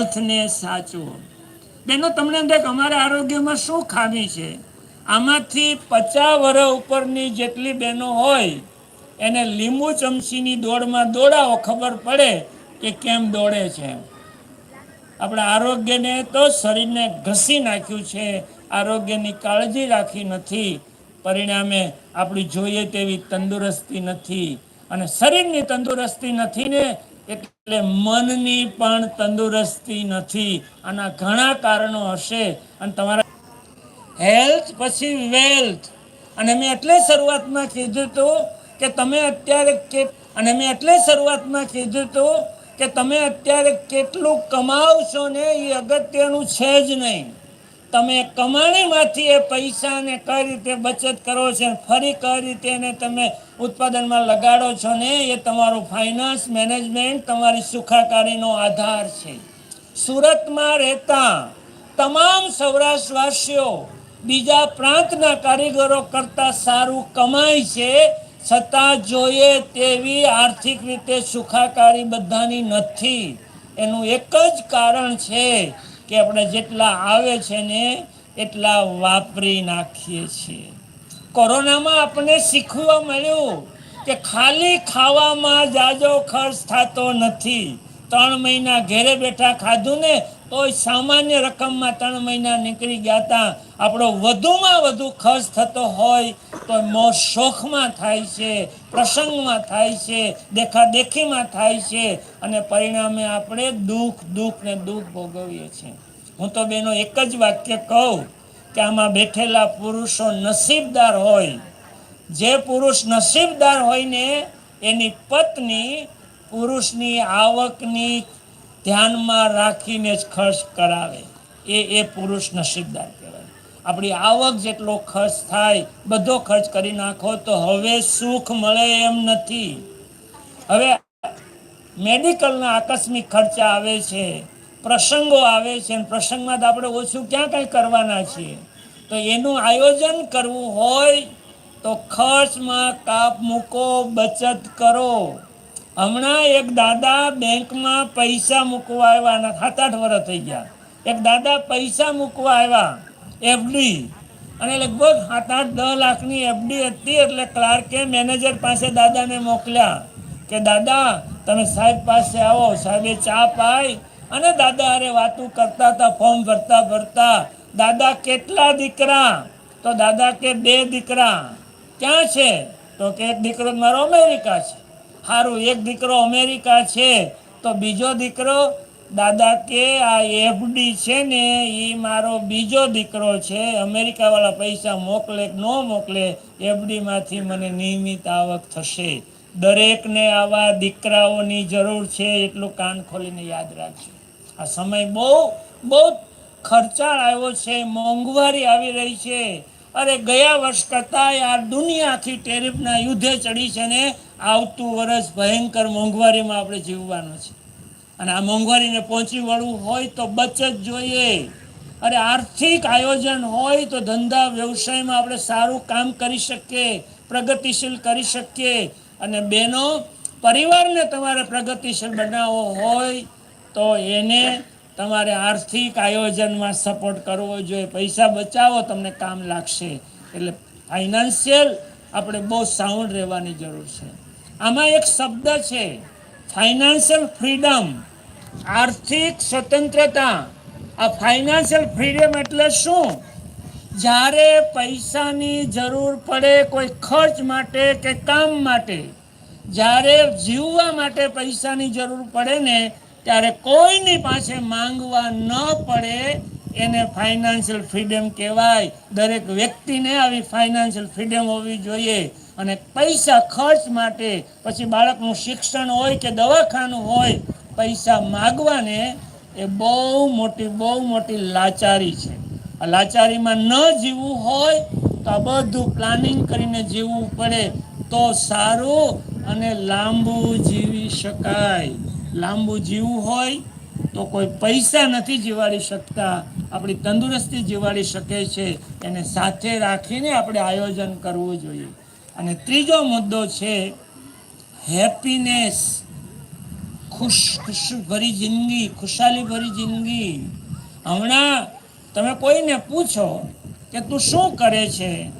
હેલ્થને સાચવો બેનો, તમને એમ અમારા આરોગ્યમાં શું ખામી છે? આમાંથી પચાસ વર્ષ ઉપરની જેટલી બહેનો હોય, એને લીંબુ ચમચીની દોડમાં દોડાવો, ખબર પડે કે કેમ દોડે છે. આપણા આરોગ્યને તો શરીરને ઘસી નાખ્યું છે. આરોગ્યની કાળજી રાખી નથી. પરિણામે આપણી જોઈએ તેવી તંદુરસ્તી નથી. અને શરીરની તંદુરસ્તી નથી ને એટલે મનની પણ તંદુરસ્તી નથી. આના ઘણા કારણો હશે. અને તમારા હેલ્થ પછી વેલ્થ. અને મેં એટલે શરૂઆતમાં કીધું હતું કે તમે અત્યારે કે અને મેં એટલે શરૂઆતમાં કીધું હતું કે તમે અત્યારે કેટલું કમાવશો ને એ અગત્યનું છે જ નહીં. તમે કમાણીમાંથી એ પૈસાને કઈ રીતે બચત કરો છો ફરી કઈ રીતે એને તમે ઉત્પાદનમાં લગાડો છો ને, એ તમારું ફાઇનાન્સ મેનેજમેન્ટ તમારી સુખાકારીનો આધાર છે. સુરતમાં રહેતા તમામ સૌરાષ્ટ્રવાસીઓ બીજા પ્રાંતના કારીગરો કરતાં સારું કમાય છે, છતાં જોઈએ તેવી આર્થિક રીતે સુખાકારી બધાની નથી. એનું એક જ કારણ છે કે આપણે જેટલા આવે છે ને, એટલા વાપરી નાખીએ છીએ. કોરોનામાં આપણને શીખવા મળ્યું કે ખાલી ખાવામાં જાજો ખર્ચ થતો નથી. ત્રણ મહિના ઘેરે બેઠા ખાધું ને તો સામાન્ય રકમમાં ત્રણ મહિના નીકળી ગયા હતા આપણો વધુમાં વધુ ખર્ચ થતો હોય તો મોજ શોખમાં થાય છે, પ્રસંગમાં થાય છે, દેખાદેખીમાં થાય છે, અને પરિણામે આપણે દુઃખ દુઃખ ને દુઃખ ભોગવીએ છીએ. હું તો બેનો એક જ વાક્ય કહું. કે આમાં બેઠેલા પુરુષો નસીબદાર હોય. જે પુરુષ નસીબદાર હોય ને એની પત્ની પુરુષની આવકની ધ્યાનમાં રાખીને જ ખર્ચ કરાવે. એ એ પુરુષ નસીબદાર કહેવાય. આપણી આવક જેટલો ખર્ચ થાય, બધો ખર્ચ કરી નાખો તો હવે સુખ મળે એમ નથી. હવે મેડિકલના આકસ્મિક ખર્ચા આવે છે, પ્રસંગો આવે છે પ્રસંગમાં તો આપણે ઓછું ક્યાં કાંઈ કરવાના છીએ? તો એનું આયોજન કરવું હોય તો ખર્ચમાં કાપ મૂકો, બચત કરો. હમણાં એક દાદા બેંકમાં પૈસા મૂકવા આવ્યા અને સાત આઠ વર્ષ થઈ ગયા. એક દાદા પૈસા મૂકવા આવ્યા એફડી અને લગભગ સાત આઠ દસ લાખની એફડી હતી એટલે ક્લાર્કે મેનેજર પાસે દાદાને મોકલ્યા કે, દાદા, તમે સાહેબ પાસે આવો, સાહેબે ચા પાય અને દાદા અરે વાતું કરતા હતા, ફોર્મ ભરતા ભરતા દાદા કેટલા દીકરા? તો દાદા કે બે દીકરા. ક્યાં છે? તો કે એક દીકરો મારો અમેરિકા છે. સારું એક દીકરો અમેરિકા છે. તો બીજો દીકરો, દાદા કે આ એફડી છે ને એ મારો બીજો દીકરો છે. અમેરિકાવાળા પૈસા મોકલે ન મોકલે એફડીમાંથી મને નિયમિત આવક થશે. દરેકને આવા દીકરાઓની જરૂર છે, એટલું કાન ખોલીને યાદ રાખજો. આ સમય બહુ બહુ ખર્ચાળ આવ્યો છે, મોંઘવારી આવી રહી છે. અરે ગયા વર્ષ કરતાં આ દુનિયા આખી ટેરિફના યુદ્ધે ચડી છે ને, આવતું વર્ષ ભયંકર મોંઘવારીમાં આપણે જીવવાનું છે અને આ મોંઘવારીને પહોંચી વળવું હોય તો બચત જોઈએ. અરે આર્થિક આયોજન હોય તો ધંધા વ્યવસાયમાં આપણે સારું કામ કરી શકીએ, પ્રગતિશીલ કરી શકીએ. અને બેનો, પરિવારને તમારે પ્રગતિશીલ બનાવવો હોય તો એને તમારે આર્થિક આયોજનમાં સપોર્ટ કરવો જોઈએ. પૈસા બચાવો, તમને કામ લાગશે. એટલે ફાઇનાન્શિયલ આપણે બહુ સાઉન્ડ રહેવાની જરૂર છે. આમાં એક શબ્દ છે ફાઇનાન્શિયલ ફ્રીડમ આર્થિક સ્વતંત્રતા. આ ફાઇનાન્શિયલ ફ્રીડમ એટલે શું? જ્યારે પૈસાની જરૂર પડે કોઈ ખર્ચ માટે કે કામ માટે, જ્યારે જીવવા માટે પૈસાની જરૂર પડે ને ત્યારે કોઈની પાસે માંગવા ન પડે એને ફાઇનાન્શિયલ ફ્રીડમ કહેવાય. દરેક વ્યક્તિને આવી ફાઇનાન્શિયલ ફ્રીડમ હોવી જોઈએ અને પૈસા ખર્ચ માટે. પછી બાળકનું શિક્ષણ હોય કે દવાખાનું હોય, પૈસા માગવાને એ બહુ મોટી બહુ મોટી લાચારી છે. આ લાચારીમાં ન જીવવું હોય તો આ બધું પ્લાનિંગ કરીને જીવવું પડે. તો સારું અને લાંબુ જીવી શકાય. લાંબુ જીવવું હોય તો કોઈ પૈસા નથી જીવાડી શકતા. આપણી તંદુરસ્તી જીવાડી શકે છે. એને સાથે રાખીને આપણે આયોજન કરવું જોઈએ. અને ત્રીજો મુદ્દો છે હેપીનેસ. ખુશ ખુશભરી જિંદગી, ખુશાલીભરી જિંદગી. હમણાં તમે કોઈને પૂછો કે તું શું કરે છે?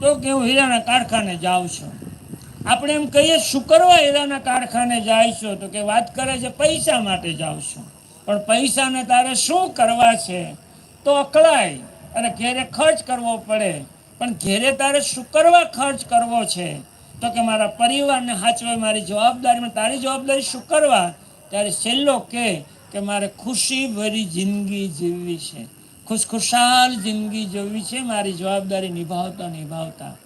તો કે હું હીરાના કારખાને જાઉં છું. આપણે એમ કહીએ શું કરવા કારખાને જાય છો તો કે વાત કરે છે, પૈસા માટે જાઉં છું. પણ પૈસાને તારે શું કરવા છે? તો અકળાય અને ઘેરે ખર્ચ કરવો પડે. પણ ઘેરે તારે શું કરવા ખર્ચ કરવો છે. તો કે મારા પરિવારને સાચવે મારી જવાબદારીમાં તારી જવાબદારી શું કરવા ત્યારે છેલ્લો કે કે મારે ખુશી ભરી જિંદગી જીવવી છે. ખુશખુશાલ જિંદગી જીવવી છે, મારી જવાબદારી નિભાવતા નિભાવતા.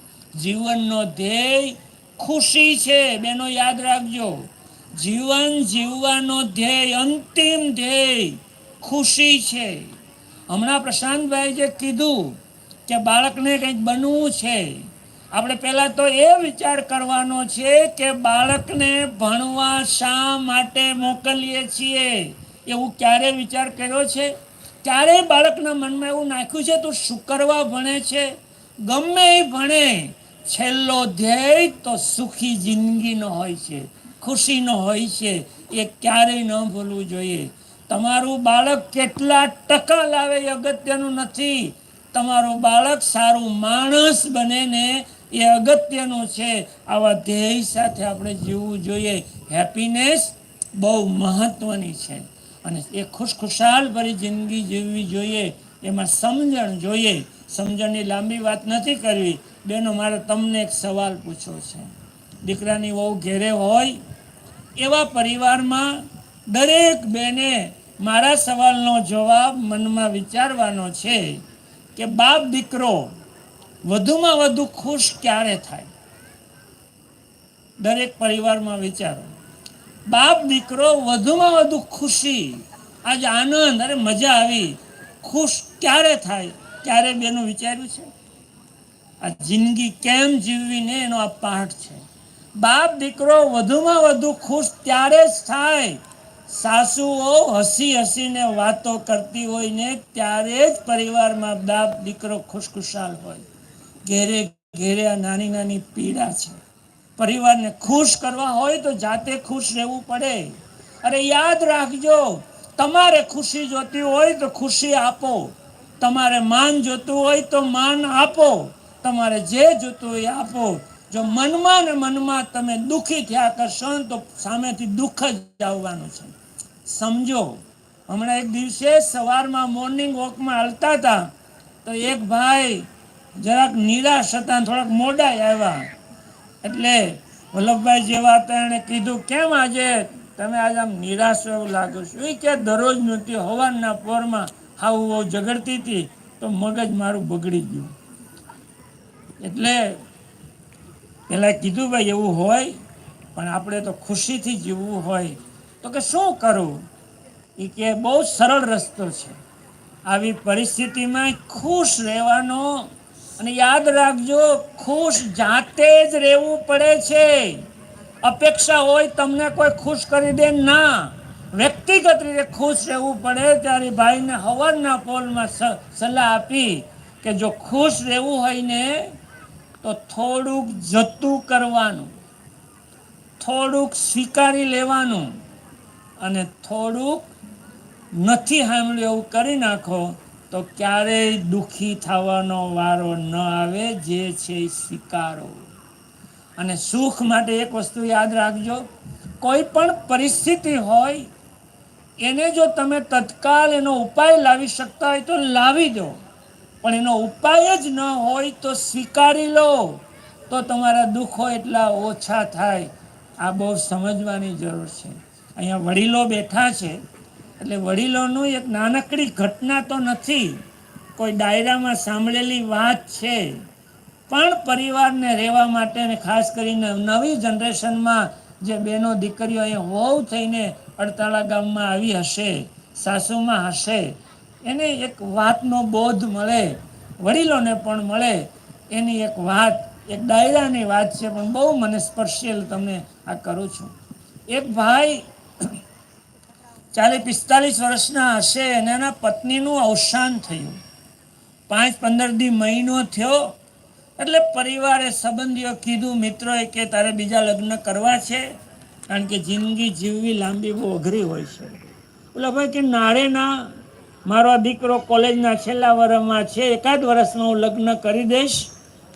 જીવનનો ધ્યેય ખુશી છે, બેનો યાદ રાખજો. જીવન જીવવાનો ધ્યેય, અંતિમ ધ્યેય ખુશી છે. હમણાં પ્રશાંતભાઈ જે કીધું કે બાળકને કંઈક બનવું છે, આપણે પહેલાં તો એ વિચાર કરવાનો છે કે બાળકને ભણવા શા માટે મોકલીએ છીએ? એવું ક્યારે વિચાર કર્યો છે? ક્યારેય બાળકના મનમાં એવું નાખ્યું છે, તું શું કરવા ભણે છે? ગમે એ ભણે છેલ્લો ધ્યેય તો સુખી જિંદગીનો હોય છે, ખુશીનો હોય છે, એ ક્યારેય ન ભૂલવું જોઈએ. તમારું બાળક કેટલા ટકા લાવે એ અગત્યનું નથી. તમારું બાળક સારું માણસ બને ને એ અગત્યનું છે. આવા ધ્યેય સાથે આપણે જીવવું જોઈએ. હેપીનેસ બહુ મહત્વની છે. અને એ ખુશખુશાલ ભરી જિંદગી જીવવી જોઈએ. એમાં સમજણ જોઈએ. સમજણની લાંબી વાત નથી કરવી. બેનો, મારે તમને એક સવાલ પૂછવો છે. દીકરાની વહુ ઘેરે હોય, એવા પરિવારમાં દરેક બેને મારા સવાલનો જવાબ મનમાં વિચારવાનો છે કે બાપ દીકરો વધુમાં વધુ ખુશ ક્યારે થાય? દરેક પરિવારમાં વિચારો. બાપ દીકરો વધુમાં વધુ ખુશી, આજ આનંદ અરે મજા આવી, ખુશ ક્યારે થાય? ક્યારે બેનું વિચાર્યું છે? આ જિંદગી કેમ જીવવી ને એનો આ પાઠ છે? બાપ દીકરો વધુમાં વધુ ખુશ ત્યારે જ થાય. સાસુઓ હસી હસીને વાતો કરતી હોય ને ત્યારે જ પરિવારમાં બાપ દીકરો ખુશખુશાલ હોય. ઘેરે ઘેરે આ નાની નાની પીડા છે. પરિવારને ખુશ કરવા હોય તો જાતે ખુશ રહેવું પડે. અરે યાદ રાખજો, તમારે ખુશી જોતી હોય તો ખુશી આપો. તમારે માન જોતું હોય તો માન આપો. તમારે જે જોતું એ આપો. જો મનમાં ને મનમાં તમે દુઃખી થયા કરશો ને તો સામેથી દુઃખ જ આવવાનું છે. સમજો, હમણાં એક દિવસે સવારમાં મોર્નિંગ વોકમાં હાલતા હતા, તો એક ભાઈ જરાક નિરાશ હતા થોડાક મોડા આવ્યા. એટલે વલ્લભભાઈ જેવા હતા એણે કીધું, કેમ આજે તમે આજે આમ નિરાશ એવું લાગો છો? એ કે, દરરોજ નૃત્ય હવાના પોરમાં હાવ ઝઘડતી હતી, તો મગજ મારું બગડી ગયું. એટલે પેલા કીધું ભાઈ, એવું હોય, પણ આપણે તો ખુશીથી જીવવું હોય. તો કે શું કરવું એ કે બહુ સરળ રસ્તો છે. આવી પરિસ્થિતિમાં ખુશ રહેવાનો અને યાદ રાખજો, ખુશ જાતે જ રહેવું પડે છે. અપેક્ષા હોય તમને કોઈ ખુશ કરી દે ના. વ્યક્તિગત રીતે ખુશ રહેવું પડે ત્યારે ભાઈને હવારના પોલમાં સલાહ આપી કે જો ખુશ રહેવું હોય ને તો થોડુંક જતું કરવાનું, થોડુંક સ્વીકારી લેવાનું અને થોડુંક નથી સાંભળ્યું એવું કરી નાખો, તો ક્યારેય દુઃખી થવાનો વારો ન આવે, જે છે એ સ્વીકારો. અને સુખ માટે એક વસ્તુ યાદ રાખજો, કોઈ પણ પરિસ્થિતિ હોય, એને જો તમે તત્કાલ એનો ઉપાય લાવી શકતા હોય તો લાવી દો. પણ એનો ઉપાય જ ન હોય તો સ્વીકારી લો. તો તમારા દુઃખો એટલા ઓછા થાય. આ બહુ સમજવાની જરૂર છે. અહીંયા વડીલો બેઠા છે. એટલે વડીલોનું એક નાનકડી ઘટના તો નથી. કોઈ ડાયરામાં સાંભળેલી વાત છે. પણ પરિવારને રહેવા માટે ને ખાસ કરીને નવી જનરેશનમાં જે બહેનો દીકરીઓ અહીંયા હોવ થઈને અડતાળા ગામમાં આવી હશે, સાસુમાં હશે એને એક વાતનો બોધ મળે, વડીલોને પણ મળે, એની એક વાત, એક ડાયરાની વાત છે, પણ બહુ મને સ્પર્શેલ તમને આ કરું છું. એક ભાઈ ચાલીસ, પિસ્તાલીસ વર્ષના હશે અને એના પત્નીનું અવસાન થયું. પાંચ, પંદર દી મહિનો થયો, એટલે પરિવારે સંબંધીઓ કીધું, મિત્રોએ કે તારે બીજા લગ્ન કરવા છે, કારણ કે જિંદગી જીવવી લાંબી બહુ અઘરી હોય છે. ઓલા ભાઈ કે નારે ના મારો આ દીકરો કોલેજના છેલ્લા વર્ષમાં છે, એકાદ વર્ષમાં હું લગ્ન કરી દઈશ.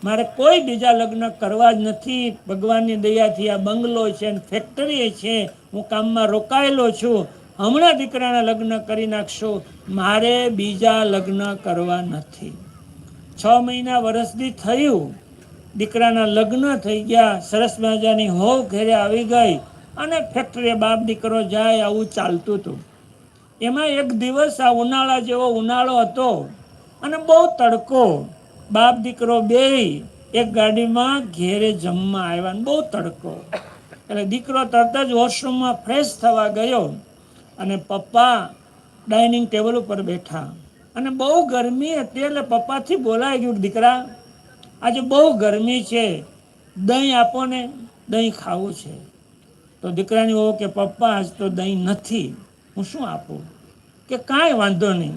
મારે કોઈ બીજા લગ્ન કરવા જ નથી. ભગવાનની દયાથી આ બંગલો છે અને ફેક્ટરી છે. હું કામમાં રોકાયેલો છું. હમણાં દીકરાના લગ્ન કરી નાખશો. મારે બીજા લગ્ન કરવા નથી. છ મહિના વર્ષથી થયું. દીકરાના લગ્ન થઈ ગયા. સરસ મજાની હોવ ઘેરે આવી ગઈ અને ફેક્ટરીએ બાપ દીકરો જાય આવું ચાલતું હતું. એમાં એક દિવસ આ ઉનાળા જેવો ઉનાળો હતો અને બહુ તડકો. બાપ દીકરો બે એક ગાડીમાં ઘેરે જમવા આવ્યા બહુ તડકો. એટલે દીકરો તરત જ વોશરૂમમાં ફ્રેશ થવા ગયો અને પપ્પા ડાઇનિંગ ટેબલ ઉપર બેઠા. અને બહુ ગરમી હતી એટલે પપ્પાથી બોલાઈ ગયું દીકરા, આજે બહુ ગરમી છે, દહીં આપો ને, દહીં ખાવું છે. તો દીકરાની વહુ કે પપ્પા આજ તો દહીં નથી. હું શું આપું? કે કાંઈ વાંધો નહીં.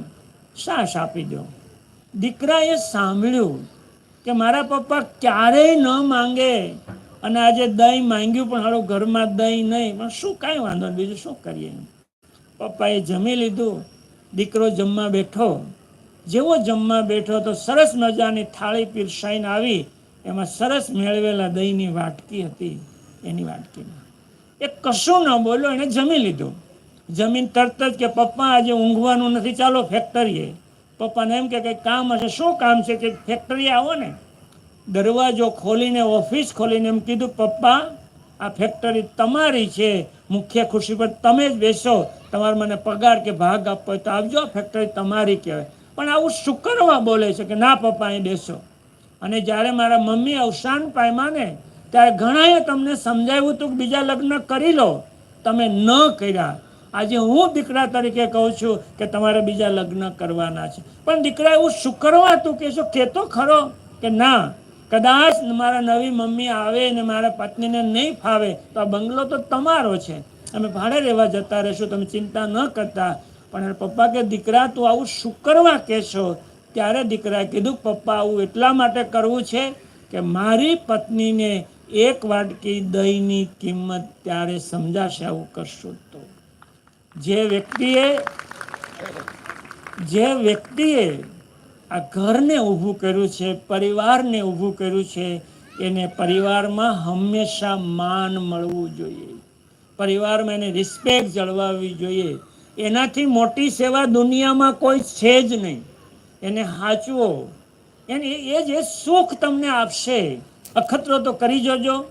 સાસ આપી દો. દીકરાએ સાંભળ્યું કે મારા પપ્પા ક્યારેય ન માંગે અને આજે દહીં માંગ્યું પણ હાલો ઘરમાં દહીં નહીં. પણ શું કાંઈ વાંધો નહીં. બીજું શું કરીએ? પપ્પાએ જમી લીધું. દીકરો જમવા બેઠો. જેવો જમવા બેઠો તો સરસ મજાની થાળી પીરસાઈને આવી. એમાં સરસ મેળવેલા દહીંની વાટકી હતી. એની વાટકીમાં. એ કશું ન બોલ્યો એણે જમી લીધું. જમીન તરત જ કે, પપ્પા, આજે ઊંઘવાનું નથી, ચાલો ફેક્ટરીએ. પપ્પાને એમ કે કંઈક કામ હશે? શું કામ છે? કે ફેક્ટરી આવો ને. દરવાજો ખોલીને, ઓફિસ ખોલીને એમ કીધું, પપ્પા, આ ફેક્ટરી તમારી છે. મુખ્ય ખુરશી પર તમે જ બેસો. તમારે મને પગાર કે ભાગ આપવો હોય તો આવજો. આ ફેક્ટરી તમારી કહેવાય. પણ આવું શુકરવા બોલે છે કે, ના, પપ્પા, અહીં બેસો. અને જ્યારે મારા મમ્મી અવસાન પામ્યા ને, ત્યારે ઘણાએ તમને સમજાવ્યું હતું કે, બીજા લગ્ન કરી લો. તમે ન કર્યા. આજે હું દીકરા તરીકે કહું છું કે તમારે બીજા લગ્ન કરવાના છે. પણ દીકરા એવું શું કરવા તું કહેશો, કહેતો ખરો કે ના, કદાચ મારા નવી મમ્મી આવે ને મારા પત્નીને નહીં ફાવે તો આ બંગલો તો તમારો છે. અમે ભાડે રહેવા જતા રહેશું, તમે ચિંતા ન કરતા. પણ પપ્પા કે દીકરા, તું આવું શું કરવા કહેશો, ત્યારે દીકરાએ કીધું, પપ્પા, આવું એટલા માટે કરવું છે કે મારી પત્નીને એક વાટકી દહીંની કિંમત ત્યારે સમજાશે, આવું કરશું તો. જે વ્યક્તિએ જે વ્યક્તિએ આ ઘરને ઊભું કર્યું છે, પરિવારને ઊભું કર્યું છે, એને પરિવારમાં હંમેશા માન મળવું જોઈએ. પરિવારમાં એને રિસ્પેક્ટ જળવાવી જોઈએ. એનાથી મોટી સેવા દુનિયામાં કોઈ છે જ નહીં. એને સાચવો એને એ જે સુખ તમને આપશે. અખતરો તો કરી જજો.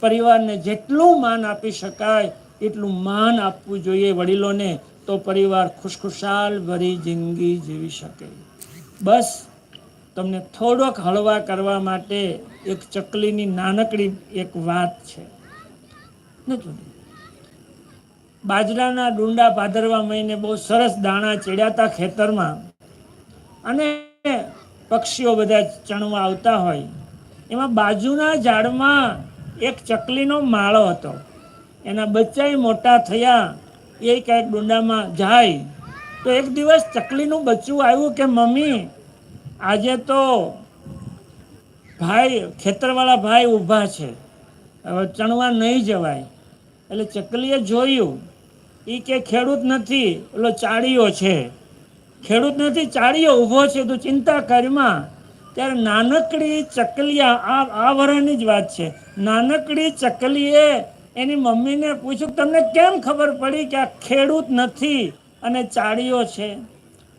પરિવારને જેટલું માન આપી શકાય એટલું માન આપવું જોઈએ વડીલોને તો પરિવાર ખુશખુશાલ ભરી જિંદગી જીવી શકે. બસ, તમને થોડોક હળવા કરવા માટે એક ચકલીની નાનકડી એક વાત છે. બાજરાના ડુંડા ભાદરવા મહિને બહુ સરસ દાણા ચડ્યા હતા ખેતરમાં અને પક્ષીઓ બધા ચણવા આવતા હોય. એમાં બાજુના ઝાડમાં એક ચકલીનો માળો હતો. એના બચ્ચા મોટા થયા, એ ક્યાંક ડુંડામાં જાય. તો એક દિવસ ચકલીનું બચ્ચું આવ્યું કે, મમ્મી, આજે તો ભાઈ, ખેતરવાળા ભાઈ ઊભા છે. હવે ચણવા નહીં જવાય. એટલે ચકલીએ જોયું. એ કે, ખેડૂત નથી. ઓલો ચાળીઓ છે. ખેડૂત નથી ચાળીઓ ઊભો છે. તું ચિંતા કરમાં ત્યારે નાનકડી ચકલીયા આ આ વરાની જ વાત છે. નાનકડી ચકલીએ એની મમ્મીને પૂછ્યું, તમને કેમ ખબર પડી કે આ ખેડૂત નથી અને ચાળીઓ છે?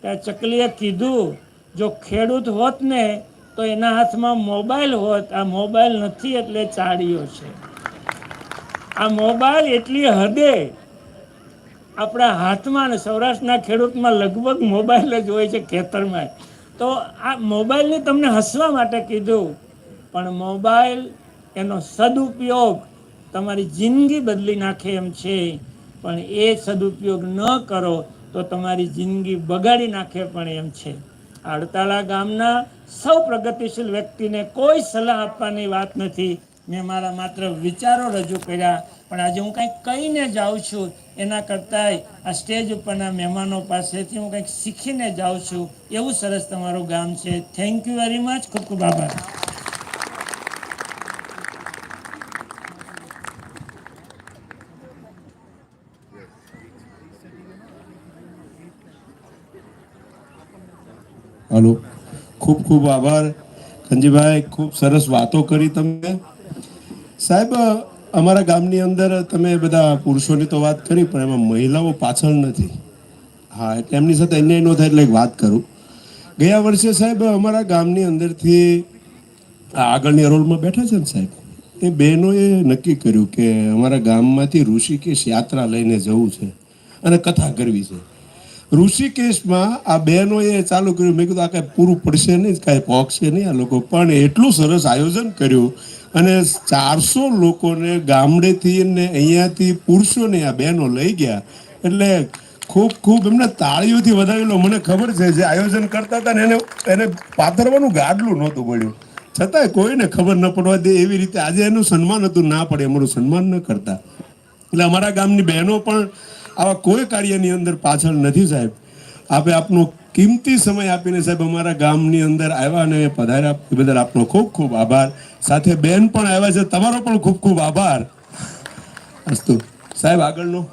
ત્યાં ચકલીએ કીધું, જો ખેડૂત હોત ને, તો એના હાથમાં મોબાઈલ હોત. આ મોબાઈલ નથી એટલે ચાળીઓ છે. આ મોબાઈલ એટલી હદે આપણા હાથમાં સૌરાષ્ટ્રના ખેડૂતમાં લગભગ મોબાઈલ જ હોય છે ખેતરમાં. તો આ મોબાઈલને તમને હસવા માટે કીધું, પણ મોબાઈલ એનો સદુપયોગ તમારી જિંદગી બદલી નાખે એમ છે, પણ એ સદુપયોગ ન કરો તો તમારી જિંદગી બગાડી નાખે પણ એમ છે. આડતાળા ગામના સૌ પ્રગતિશીલ વ્યક્તિને કોઈ સલાહ આપવાની વાત નથી. મેં મારા માત્ર વિચારો રજૂ કર્યા, પણ આજે હું કંઈક કહીને જાઉં છું. એના કરતાંય આ સ્ટેજ ઉપરના મહેમાનો પાસેથી હું કંઈક શીખીને જાઉં છું. એવું સરસ તમારું ગામ છે. થેન્ક યુ વેરી મચ ખૂબ ખૂબ આભાર. હાલો. ખૂબ ખૂબ આભાર. કંજીભાઈ, ખૂબ સરસ વાતો કરી તમે સાહેબ અમારા ગામની અંદર તમે બધા પુરુષોની તો વાત કરી, પણ એમાં મહિલાઓ પાછળ નથી. હા, એટલે એમની સાથે અન્યાય ન થાય એટલે એક વાત કરું. ગયા વર્ષે સાહેબ, અમારા ગામની અંદરથી આગળની રોલમાં બેઠા છે ને સાહેબ, એ બહેનોએ નક્કી કર્યું કે અમારા ગામમાંથી ઋષિકેશ યાત્રા લઈને જવું છે અને કથા કરવી છે. ઋષિકેશમાં આ બહેનોએ ચાલુ કર્યું. મેં કીધું, આ કાંઈ પૂરું પડશે નહીં, કાંઈ પહોંચશે નહીં આ લોકો. પણ એટલું સરસ આયોજન કર્યું અને ચારસો લોકોને ગામડેથી ને અહીંયાથી પુરુષોને આ બહેનો લઈ ગયા. એટલે ખૂબ ખૂબ એમને તાળીઓથી વધાવેલો મને ખબર છે જે આયોજન કરતા હતા ને એને એને પાથરવાનું ગાડલું નહોતું મળ્યું છતાંય કોઈને ખબર ન પડવા દે એવી રીતે આજે એનું સન્માન હતું. ના પડે અમારું સન્માન ન કરતા. એટલે અમારા ગામની બહેનો પણ આવા કોઈ કાર્યની અંદર પાછળ નથી સાહેબ. આપે આપનો કિંમતી સમય આપીને સાહેબ અમારા ગામની અંદર આવ્યા અને પધાર્યા. એ બદલ આપનો ખૂબ ખૂબ આભાર. સાથે બેન પણ આવ્યા છે. તમારો પણ ખૂબ ખૂબ આભાર. અસ્તુ. સાહેબ આગળનો.